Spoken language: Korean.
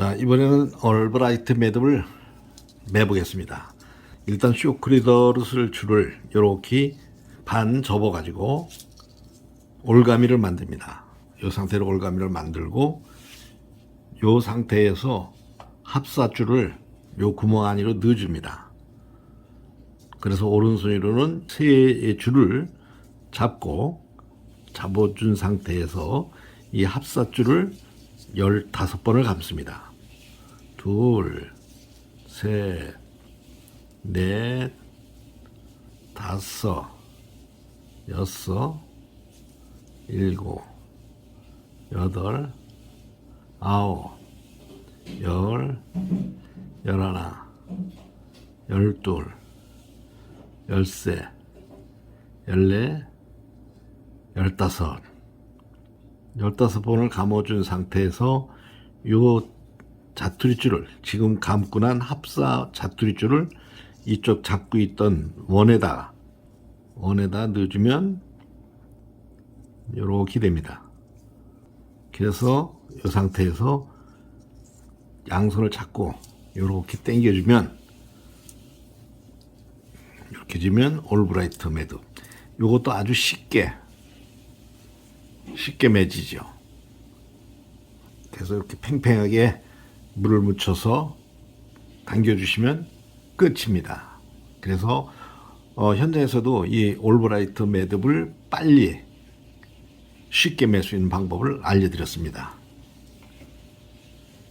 자, 이번에는 얼브라이트 매듭을 매보겠습니다. 일단 쇼크리더를 줄을 이렇게 반 접어 가지고 올가미를 만듭니다. 이 상태로 올가미를 만들고 이 상태에서 합사줄을 요 구멍 안으로 넣어줍니다. 그래서 오른손으로는 세 줄을 잡고 잡아준 상태에서 이 합사줄을 15번을 감습니다. 둘, 셋, 넷, 다섯, 여섯, 일곱, 여덟, 아홉, 열, 열하나, 열둘, 열세, 열네, 열다섯, 열다섯 번을 감아준 상태에서 요 자투리줄을 지금 감고 난 합사 자투리줄을 이쪽 잡고 있던 원에다 원에다 넣어주면 요렇게 됩니다. 그래서 이 상태에서 양손을 잡고 요렇게 당겨주면 이렇게 주면 올브라이트 매듭 요것도 아주 쉽게 쉽게 맺이죠. 그래서 이렇게 팽팽하게 물을 묻혀서 당겨주시면 끝입니다. 그래서 어, 현장에서도 이 올브라이트 매듭을 빨리 쉽게 맬 수 있는 방법을 알려드렸습니다.